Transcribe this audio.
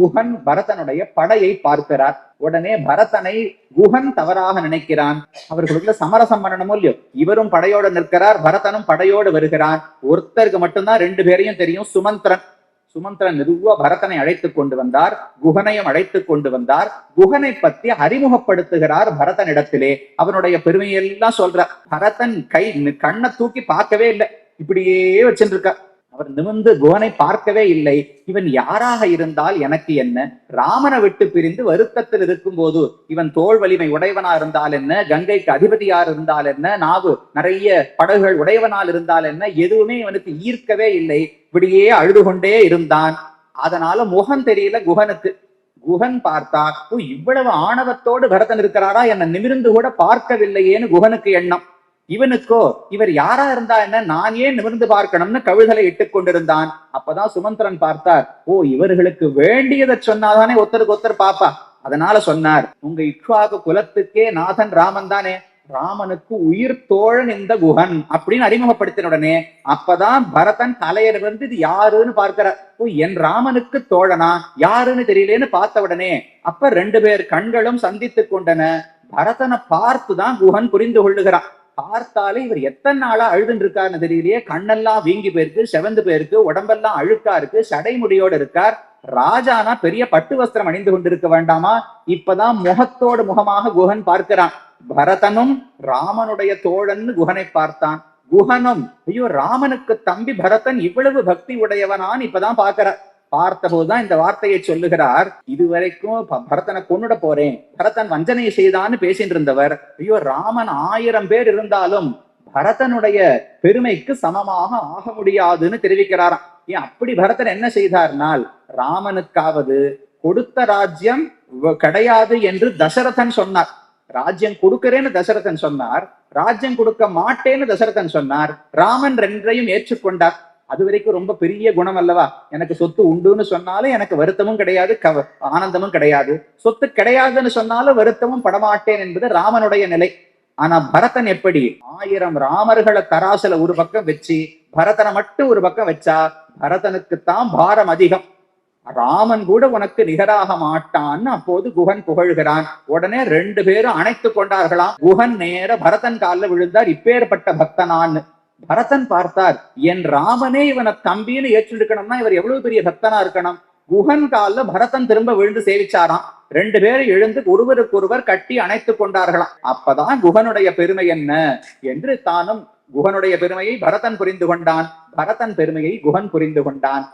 குஹன் பரதனுடைய படையை பார்க்கிறார். உடனே பரதனை குஹன் தவறாக நினைக்கிறான். அவர்களுக்குள்ள சமரசம் பண்ணணுமோ இல்லையோ. இவரும் படையோட நிற்கிறார் பரதனும் படையோடு வருகிறான் ஒருத்தருக்கு மட்டும்தான் ரெண்டு பேரையும் தெரியும் சுமந்திரன். சுமந்திரன் மெதுவா பரதனை அழைத்துக் கொண்டு வந்தார் குகனையும் அழைத்துக் கொண்டு வந்தார். குகனை பத்தி அறிமுகப்படுத்துகிறார் பரதனிடத்திலே. அவனுடைய பெருமையெல்லாம் சொல்ற பரதன் கை கண்ணை தூக்கி பார்க்கவே இல்லை. இப்படியே வச்சுட்டு இருக்க அவர் நிமிர்ந்து குகனை பார்க்கவே இல்லை. இவன் யாராக இருந்தால் எனக்கு என்ன? ராமனை விட்டு பிரிந்து வருத்தத்தில் இருக்கும் போது இவன் தோல் வலிமை உடையவனா இருந்தால் என்ன? கங்கைக்கு அதிபதியார் இருந்தால் என்ன? நாவு நிறைய படகுகள் உடையவனால் இருந்தால் என்ன? எதுவுமே இவனுக்கு ஈர்க்கவே இல்லை. இப்படியே அழுது கொண்டே இருந்தான். அதனால முகம் தெரியல குகனுக்கு. குகன் பார்த்தா ஓ இவ்வளவு ஆணவத்தோடு பரதன் இருக்கிறாரா? என்னை நிமிர்ந்து கூட பார்க்கவில்லையேன்னு குகனுக்கு எண்ணம். இவனுக்கோ இவர் யாரா இருந்தா என்ன? நான் ஏன் நிமிர்ந்து பார்க்கணும்னு கவிழ்களை இட்டுக் கொண்டிருந்தான். அப்பதான் சுமந்திரன் பார்த்தார் ஓ இவர்களுக்கு வேண்டியதை சொன்னாதானே ஒருத்தருக்கு ஒருத்தர் பாப்பா? அதனால சொன்னார் உங்க இக்ஷ்வாகு குலத்துக்கே நாதன் ராமன் தானே. ராமனுக்கு உயிர் தோழன் இந்த குஹன் அப்படின்னு அறிமுகப்படுத்தின உடனே அப்பதான் பரதன் தலையர் வந்து இது யாருன்னு பார்க்கிறார். ஓ என் ராமனுக்கு தோழனா? யாருன்னு தெரியலேன்னு பார்த்த உடனே அப்ப ரெண்டு பேர் கண்களும் சந்தித்துக் கொண்டன. பரதனை பார்த்துதான் குஹன் புரிந்து கொள்ளுகிறான். பார்த்தாலே இவர் எத்தனை நாளா அழுதுன்னு இருக்காருன்னு தெரியலையே. கண்ணெல்லாம் வீங்கி போயிருக்கு செவந்து போயிருக்கு உடம்பெல்லாம் அழுக்கா இருக்கு சடைமுடியோடு இருக்கார். ராஜானா பெரிய பட்டு வஸ்திரம் அணிந்து கொண்டிருக்க வேண்டாமா? இப்பதான் முகத்தோடு முகமாக குஹன் பார்க்கிறான். பரதனும் ராமனுடைய தோழன்னு குஹனை பார்த்தான். குஹனும் ஐயோ ராமனுக்கு தம்பி பரதன் இவ்வளவு பக்தி உடையவனான்னு இப்பதான் பார்க்கிற பார்த்தபோதுதான் இந்த வார்த்தையை சொல்லுகிறார் இதுவரைக்கும் பரதனை கொன்னுட போறேன். பரதன் வஞ்சனையை செய்தான்னு பேசிட்டு இருந்தவர். ஐயோ ராமன் ஆயிரம் பேர் இருந்தாலும் பரதனுடைய பெருமைக்கு சமமாக ஆக முடியாதுன்னு தெரிவிக்கிறாராம். ஏன் அப்படி பரதன் என்ன செய்தார்னால் ராமனுக்காவது கொடுத்த ராஜ்யம் கிடையாது என்று தசரதன் சொன்னார். ராஜ்யம் கொடுக்கிறேன்னு தசரதன் சொன்னார். ராஜ்யம் கொடுக்க மாட்டேன்னு தசரதன் சொன்னார். ராமன் ரெண்டையும் ஏற்றுக்கொண்டார். அது வரைக்கும் ரொம்ப பெரிய குணம் அல்லவா? எனக்கு சொத்து உண்டுன்னு சொன்னாலும் எனக்கு வருத்தமும் கிடையாது கவ ஆனந்தமும் கிடையாது. சொத்து கிடையாதுன்னு சொன்னாலும் வருத்தமும் படமாட்டேன் என்பது ராமனுடைய நிலை. ஆனா பரதன் எப்படி? ஆயிரம் ராமர்களை தராசுல ஒரு பக்கம் வச்சு பரதனை மட்டும் ஒரு பக்கம் வச்சா பரதனுக்குத்தான் பாரம் அதிகம். ராமன் கூட உனக்கு நிகராக மாட்டான்னு அப்போது குகன் புகழ்கிறான். உடனே ரெண்டு பேரும் அணைத்துக் கொண்டார்களாம். குகன் நேர பரதன் காலில் விழுந்தார் இப்பேற்பட்ட பக்தனான்னு. பரதன் பார்த்தார் என் ராமனே இவனை தம்பின்னு ஏற்றிருக்கணும்னா இவர் எவ்வளவு பெரிய பக்தனா இருக்கணும்? குகன் கால்ல பரதன் திரும்ப விழுந்து சேவிச்சாராம். ரெண்டு பேரும் எழுந்து ஒருவருக்கொருவர் கட்டி அணைத்துக் கொண்டார்களாம். அப்பதான் குகனுடைய பெருமை என்ன என்று தானும் குகனுடைய பெருமையை பரதன் புரிந்து கொண்டான். பரதன் பெருமையை குகன் புரிந்து கொண்டான்.